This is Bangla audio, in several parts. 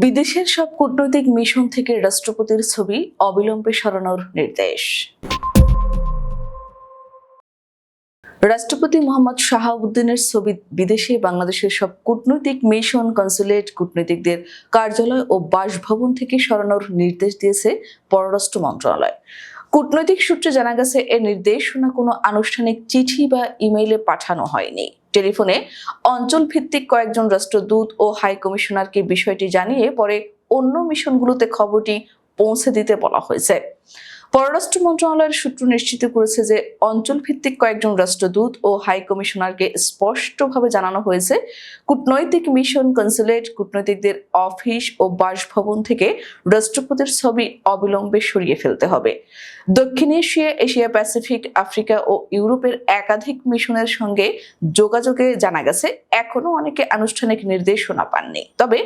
বিদেশের সব কূটনৈতিক মিশন থেকে রাষ্ট্রপতির ছবি অবিলম্বে সরানোর নির্দেশ। রাষ্ট্রপতি মোহাম্মদ শাহাবুদ্দিনের ছবি বিদেশে বাংলাদেশের সব কূটনৈতিক মিশন, কনসুলেট কূটনীতিকদের কার্যালয় ও বাসভবন থেকে সরানোর নির্দেশ দিয়েছে পররাষ্ট্র মন্ত্রণালয়। কূটনৈতিক সূত্রে জানা গেছে, এর নির্দেশনা কোনো আনুষ্ঠানিক চিঠি বা ইমেইলে পাঠানো হয়নি। টেলিফোনে অঞ্চল ভিত্তিক কয়েকজন রাষ্ট্রদূত ও হাই কমিশনারকে বিষয়টি জানিয়ে পরে অন্য মিশনগুলোতে খবরটি পৌঁছে দিতে বলা হয়েছে। পররাষ্ট্র মন্ত্রণালয়ের সূত্র নিশ্চিত করেছে যে অঞ্চল ভিত্তিক কয়েকজন রাষ্ট্রদূত ও হাই কমিশনারকে স্পষ্টভাবে জানানো হয়েছে, কূটনৈতিক মিশন কনসুলেট কূটনৈতিকদের অফিস ও বাসভবন থেকে রাষ্ট্রপতির ছবি অবিলম্বে সরিয়ে ফেলতে হবে। দক্ষিণ এশিয়া এশিয়া প্যাসিফিক, আফ্রিকা ও ইউরোপের একাধিক মিশনের সঙ্গে যোগাযোগে জানা গেছে এখনও অনেকে আনুষ্ঠানিক নির্দেশনা পাননি। তবে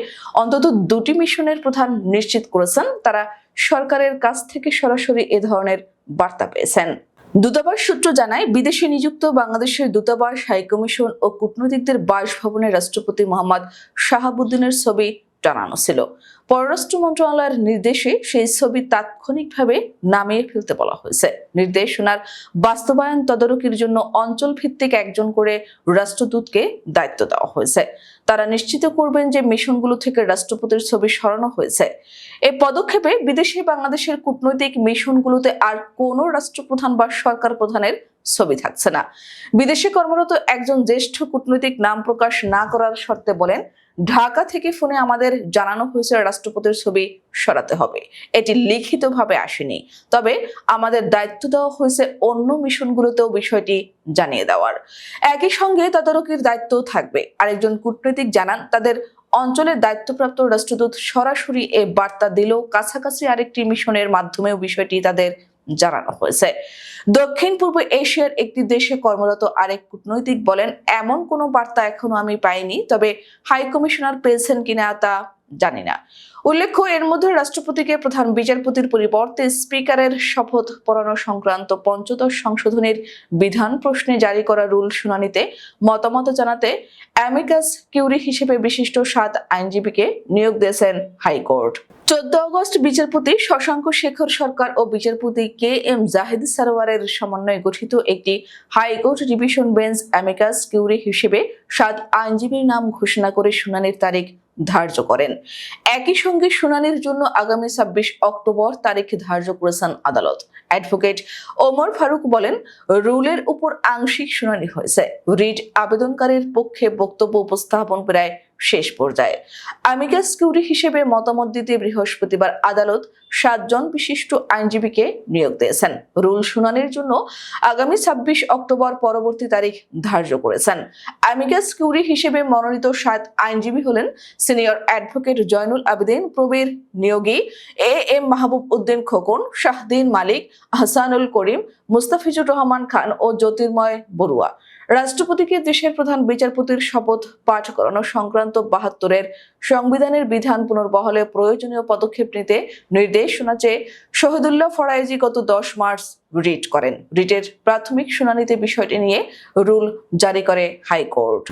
অন্তত দুটি মিশনের প্রধান নিশ্চিত করেছেন, তারা সরকারের কাছ থেকে সরাসরি এ ধরনের বার্তা পেয়েছেন। দূতাবাস সূত্র জানায়, বিদেশে নিযুক্ত বাংলাদেশের দূতাবাস, হাইকমিশন ও কূটনীতিকদের বাসভবনে রাষ্ট্রপতি মোহাম্মদ শাহাবুদ্দিনের ছবি টানানো ছিল। পররাষ্ট্র মন্ত্রণালয়ের নির্দেশে সেই ছবি তাৎক্ষণিকভাবে নামিয়ে ফেলতে বলা হয়েছে। নির্দেশনার বাস্তবায়ন তদারকির জন্য অঞ্চল ভিত্তিক একজন করে রাষ্ট্রদূতকে দায়িত্ব দেওয়া হয়েছে। তারা নিশ্চিত করবেন যে মিশনগুলো থেকে রাষ্ট্রপতির ছবি সরানো হয়েছে। এই পদক্ষেপে বিদেশে বাংলাদেশের কূটনৈতিক মিশনগুলোতে আর কোনো রাষ্ট্রপ্রধান বা সরকার প্রধানের ছবি থাকছে না। বিদেশে কর্মরত একজন জ্যেষ্ঠ কূটনৈতিক নাম প্রকাশ না করার শর্তে বলেন, ঢাকা থেকে ফোনে আমাদের জানানো হয়েছে রাষ্ট্রপতির ছবি সরাতে হবে। এটি লিখিতভাবে আসেনি। তবে আমাদের দায়িত্ব দেওয়া হয়েছে অন্য মিশনগুলোতেও বিষয়টি জানিয়ে দেওয়ার। একই সঙ্গে তদারকির দায়িত্বও থাকবে। আরেকজন কূটনৈতিক জানান, তাদের অঞ্চলের দায়িত্বপ্রাপ্ত রাষ্ট্রদূত সরাসরি এ বার্তা দিলেও কাছাকাছি আরেকটি মিশনের মাধ্যমেও বিষয়টি তাদের জানানো হয়েছে। দক্ষিণ পূর্ব এশিয়ার একটি দেশে কর্মরত আরেক কূটনৈতিক বলেন, এমন কোনো বার্তা এখনও আমি পাইনি, তবে হাই কমিশনার পেয়েছেন কিনা তা জানি না। উল্লেখ্য, এর মধ্যে রাষ্ট্রপতিকে প্রধান বিচারপতির পরিবর্তে স্পিকারের শপথ পড়ানো সংক্রান্ত পঞ্চদশ সংশোধনের বিধান প্রশ্নে জারি করা রুল শুনানিতে মতামত জানাতে অ্যামিকাস কিউরি হিসেবে বিশিষ্ট সাত আইনজীবীকে নিয়োগ দিয়েছেন হাইকোর্ট। চোদ্দ আগস্ট বিচারপতি শশাঙ্ক শেখর সরকার ও বিচারপতি কে এম জাহিদ সারোয়ারের সমন্বয়ে গঠিত একটি high court division bench amicus curiae হিসেবে সাত আইনজীবীর নাম ঘোষণা করে শুনানির তারিখ ধার্য করেন। একই সঙ্গে শুনানির জন্য আগামী ছাব্বিশ অক্টোবর তারিখ ধার্য করেছেন আদালত। অ্যাডভোকেট ওমর ফারুক বলেন, রুলের উপর আংশিক শুনানি হয়েছে। রিট আবেদনকারীর পক্ষে বক্তব্য উপস্থাপন প্রায় শেষ পর্যায়ে। আমিকাস কিউরি হিসেবে মতামত দিতে বৃহস্পতিবার আদালত সাতজন বিশিষ্ট আইনজীবীকে নিয়োগ দিয়েছেন। রুল শুনানির জন্য আগামী ছাব্বিশ অক্টোবর পরবর্তী তারিখ ধার্য করেছেন। আমিকাস কিউরি হিসেবে মনোনীত সাত আইনজীবী হলেন senior advocate Zainul Abedin, Prabir Niyogi, A M Mahbub Uddin Khokon, Shahdeen Malik Hasanul Karim, Mustafizur Rahman Khan ও জ্যোতির্ময় বড়ুয়া। রাষ্ট্রপতিকে দেশের প্রধান বিচারপতির শপথ পাঠ করানো সংক্রান্ত বাহাত্তরের সংবিধানের বিধান পুনর্বহলে প্রয়োজনীয় পদক্ষেপ নিতে নির্দেশনা চেয়ে শহীদুল্লাহ ফরাইজি গত দশ মার্চ রিট করেন। রিটের প্রাথমিক শুনানিতে বিষয়টি নিয়ে রুল জারি করে হাইকোর্ট।